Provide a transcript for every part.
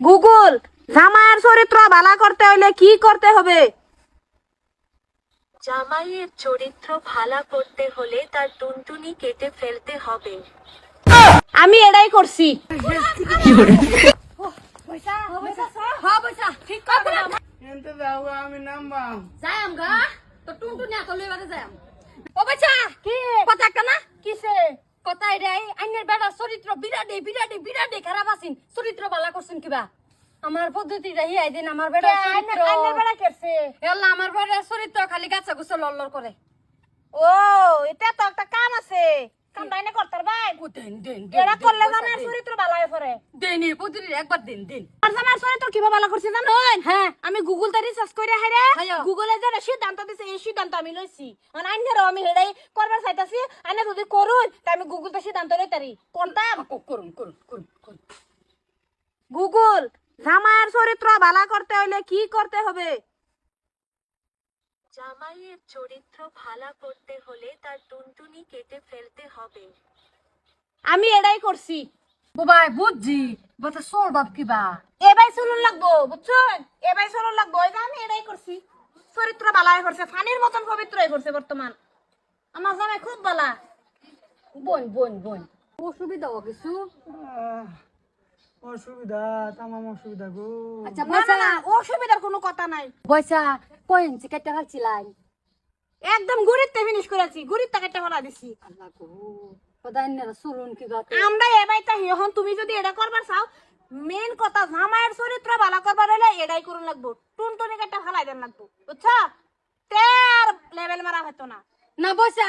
Google জামাইয়ের চরিত্র ভালো করতে হইলে কি করতে হবে জামাইয়ের চরিত্র ভালা করতে হলে তার টুনটুনি কেটে ফেলতে হবে আমি এটাই করছি আমি নামবাম যাইম গা তো টুনটু নিয়া তো লইবারে যাইম ও বাচ্চা কি কথা একটা না কিসে কথা এটাই আইনের বেড়া চরিত্র বিরাটে বিরাটে বিরাটে খারাপ আছেন। চরিত্র বালা করছেন কিবা? আমার পদ্ধতি রাহি আইদিন আমার বেড়া চরিত্র। বেড়া করছে? আমার বেড়া চরিত্র খালি গাছা গুছা লল্লর করে। ও এটা তো একটা কাম আছে। কামটা এনে করতে ভাই দেন দেন এটা করলে জামাইয়ের চরিত্র ভালো পড়ে। দেন এই পদ্ধতি একবার দেন দেন। আর জামাইয়ের চরিত্র কীভাবে ভালো করছি জানেন হ্যাঁ আমি গুগল তে রিসার্চ করে হাইরে। গুগলে যে সিদ্ধান্ত দিছে এই সিদ্ধান্ত আমি লইছি। আর আমি হেডাই করবার চাইতাছি। আইনে যদি করুন তা আমি গুগল তে সিদ্ধান্ত লইতারি। কোনটা করুন করুন গুগল জামাইয়ের চরিত্র ভালো করতে হইলে কি করতে হবে? জামাইয়ের চরিত্র ভালা করতে হলে তার টুনটুনি কেটে ফেলতে হবে। আমি এটাই করছি। বাবাই বুঝছি বাতা সোর বাপ কিবা এবাই চলুন লাগবো বুঝছেন এবাই চলুন লাগবো এই যে আমি এটাই করছি। চরিত্র ভালো করছে ফানির মতন পবিত্র হয়ে করছে বর্তমান। আমার জামাই খুব ভালা। বোন বোন বোন অসুবিধা হবে কিছু? অসুবিধা তামাম অসুবিধা গো। আচ্ছা না না না অসুবিধার কোনো কথা নাই। পয়সা কয়েন কেটে ফেলছিলেন একদম গুড়িতে ফিনিশ করেছি গুড়ির টাকাটা ফেলা দিছি। আল্লাহ গো। প্রধান চলুন কি গাতে আমরা এবাই এখন তুমি যদি এটা করবার চাও মেন কথা জামাইয়ের চরিত্র ভালো করবার হলে এটাই করুন লাগবো। টুনটুনি কাটা ফেলাই দেন লাগবো বুঝছ? তের লেভেল মারা হতো না। না পয়সা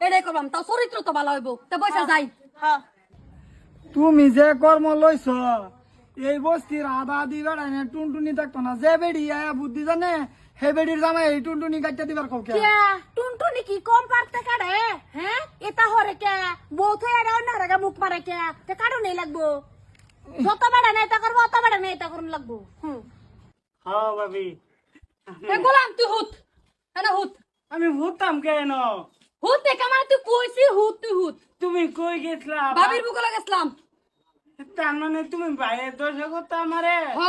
এটাই করলাম তাও চরিত্র তো ভালো হইব। তা পয়সা যাই। হ্যাঁ। তুমি যে কর্ম লইছ এই বস্তির আধা বেড়াই না টুনটুনি থাকতো না। যে বেড়ি আয়া বুদ্ধি জানে হে বেড়ির জামাই এই টুনটুনি কাটতে দিবার কাউকে কে? টুনটুনি কি কম পারতে কাটে? হ্যাঁ এটা হরে কে? বউথ এরা অন্য রেগা মুখ মারে কে? তে কাটু নেই লাগবো। যত বেড়া নেই তা করব অত বেড়া নেই তা করুন লাগবো। হুম। হ্যাঁ ভাবি। এ গোলাম তুই হুত। হ্যাঁ হুত। আমি ভুতাম কেন? হুত দেখে মানে তুই কইছি হুত তুই হুত। তুমি কই গেছলা? বাবির বুকলে গেছিলাম তার মানে তুমি ভাইয়ের দোষে করতো আমারে। হ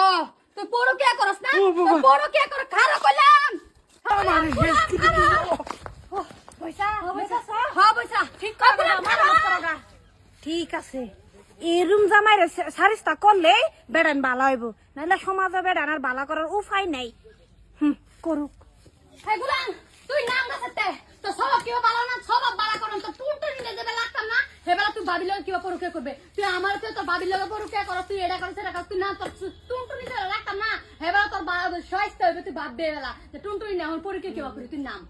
তুই পড়ো কে করস না? কে কর খারাপ কইলাম। আমারে শেষ কি দিতে পয়সা হ্যাঁ পয়সা ঠিক কর ঠিক আছে। এরম জামাই সারিস্তা করলে বেড়ান বালা হইব। নাহলে সমাজে বেড়ান আর বালা করার উপায় নাই। হুম করুক। তুই নাম গাছতে তো সব কিবা বালা না সব বালা করন তো টুন টুন নিতে দেবে লাগতাম না হেবেলা তুই ভাবিলে কিবা পরুকে করবে। তুই আমার তো তোর ভাবিলে পরুকে কর তুই এটা কর সেটা কর তুই না তোর টুন টুন নিতে না। হেবেলা তোর সহায়তা হইবে তুই ভাববে বেলা যে টুন টুন না এখন পরুকে কিবা করি? তুই নাম।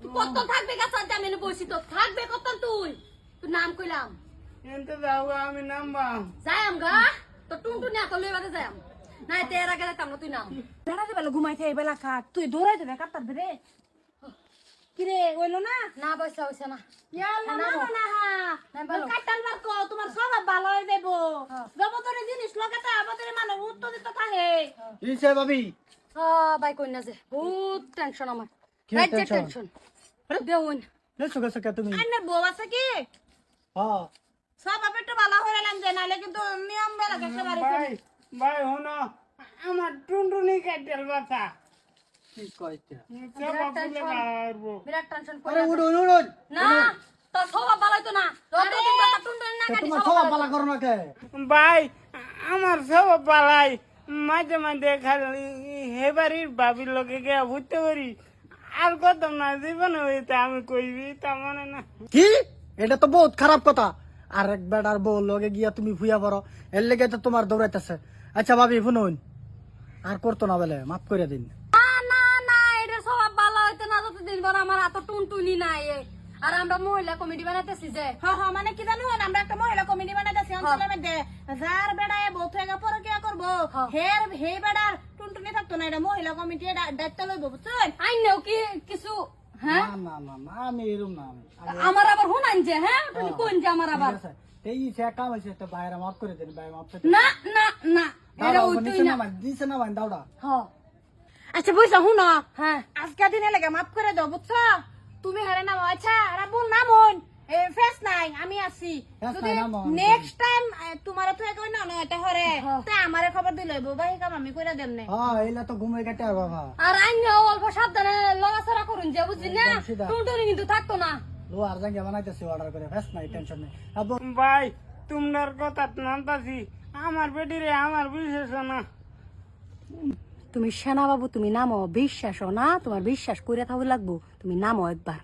তুই কত থাকবে গাছতে আমি বসি তো? থাকবে কত তুই? তুই নাম কইলাম। এনতে যাও আমি নামবাম যাইম গা? তো টুন টুন না তো লইবারে যাইম না তেরা গেলে তাম তুই নাম। বেড়াতে বেলা ঘুমাইতে এই বেলা খাট তুই দৌড়াই দেবে কাটার ধরে কিরে হইল না? না পয়সা হইছে না। ইয়াল্লা না না ভালো। কাটাল বার কো তোমার স্বভাব ভালো হয়ে দেব। জবতরে জিনিস লগাতে আবতরে মানুষ উত্তর দিতে থাকে ইসে ভাবি? বাই কই না যে বহুত টেনশন আমার। রাজ্যের টেনশন দেউন। লেছো গেছো কে তুমি? আইনের বউ আছে কি? হ্যাঁ স্বভাব একটু ভালো হয়ে এলাম যে নাহলে কিন্তু নিয়ম বেলা বাড়ি ভাই ভাই হন আমার টুনটুনি কাটেল বাতা কি কইতে? সব বলে পারব বিরাট টেনশন আরে করে উঠুন উঠুন না তো সবা ভালোই তো না যতদিন কথা টুনটুন না কাটি তোমার সবা সব করো না কে? ভাই আমার সব পালাই মাঝে মাঝে খালি হে বাড়ির বাবির লোকে গিয়া বুঝতে পারি। আর কত না জীবনে হইতে আমি কইবি তা মানে না। কি? এটা তো বহুত খারাপ কথা। আর এক বেটার বউ লগে গিয়া তুমি ভুইয়া পড়ো এর লেগে তো তোমার দৌড়াইতেছে। আচ্ছা ভাবি শুনুন। আর করতো না বলে মাফ করে দিন। হইতো না পর আমার এত টুনটুনি নাই। আর আমরা মহিলা কমিটি বানাইতেছি যে। হ হ মানে কি জানো? আমরা একটা মহিলা কমিটি বানাইতেছি অঞ্চলের মধ্যে। যার বেড়ায় বউ থেকে পরে কে করব হ্যাঁ। হের হে বেড়ার টুনটুনি থাকতো না এটা মহিলা কমিটি দায়িত্ব লইব বুঝছেন? আইনেও কি কিছু? হ্যাঁ? না না না আমি এরম আমার আবার হুনাইন যে হ্যাঁ? তুমি কোন যে আমার আবার। এই সে কাম হয়েছে তো বাইরে মাফ করে দিন ভাই মাফ করে না না না এটা দিছে না। আচ্ছা বুঝছ শুনো। হ্যাঁ। আজকে দিনে লেগে মাফ করে দাও বুঝছ? তুমি হারে নাম আচ্ছা রাবুল নাম হইন ফেস নাই আমি আছি। যদি নেক্সট টাইম তোমার তো একবার না না এটা হরে। তা আমারে খবর দিলে বাবা এই কাম আমি কইরা দেম না। হ্যাঁ এলা তো ঘুমে কেটে বাবা। আর আইন অল্প সাবধানে লড়াচড়া করুন যে বুঝলি না? টুনটুনি কিন্তু থাকতো না। লো আর জাঙ্গিয়া বানাইতেছি অর্ডার করে ফেস নাই টেনশন নেই। আব্বু। ভাই তোমার কথা নামতাছি আমার বেটিরে আমার বিশেষ না। তুমি সেনাবাবু তুমি নামো বিশ্বাস না তোমার বিশ্বাস করে থাকবে লাগবো তুমি নামো একবার।